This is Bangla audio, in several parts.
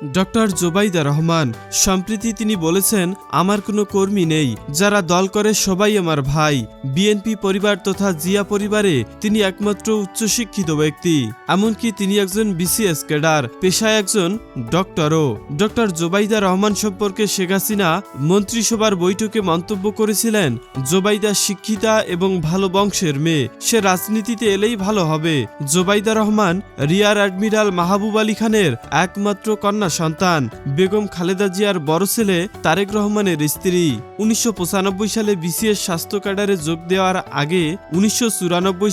ডক্টর জোবাইদা রহমান, সম্প্রতি তিনি বলেছেন, আমার কোনো কর্মী নেই, যারা দল করে সবাই আমার ভাই। বিএনপি পরিবার তথা জিয়া পরিবারে তিনি একমাত্র উচ্চশিক্ষিত ব্যক্তি। এমনকি তিনি একজন বিসিএস ক্যাডার, পেশায় একজন ডক্টরও। ডক্টর জোবাইদা রহমান সম্পর্কে শেখ হাসিনা মন্ত্রিসভার বৈঠকে মন্তব্য করেছিলেন, জোবাইদা শিক্ষিতা এবং ভালো বংশের মেয়ে, সে রাজনীতিতে এলেই ভালো হবে। জোবাইদা রহমান, রিয়ার অ্যাডমিরাল মাহবুব আলী খানের একমাত্র কন্যা সন্তান। বেগম খালেদা জিয়ার বড় ছেলে তারেক রহমানের স্ত্রী। উনিশশো পঁচানব্বই সালে বিসিএস স্বাস্থ্য ক্যাডারে যোগ দেওয়ার আগে উনিশশো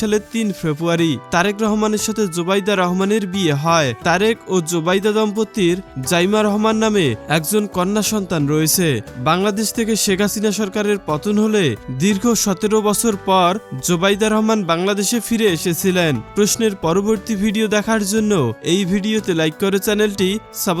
সালের তিন ফেব্রুয়ারি তারেক রহমানের সাথে জোবাইদা রহমানের বিয়ে হয়। তারেক ও জোবাইদা দম্পতির জাইমা রহমান নামে একজন কন্যা সন্তান রয়েছে। বাংলাদেশ থেকে শেখ হাসিনা সরকারের পতন হলে দীর্ঘ সতেরো বছর পর জোবাইদা রহমান বাংলাদেশে ফিরে এসেছিলেন। প্রশ্নের পরবর্তী ভিডিও দেখার জন্য এই ভিডিওতে লাইক করে চ্যানেলটি সাবস্ক্রাইব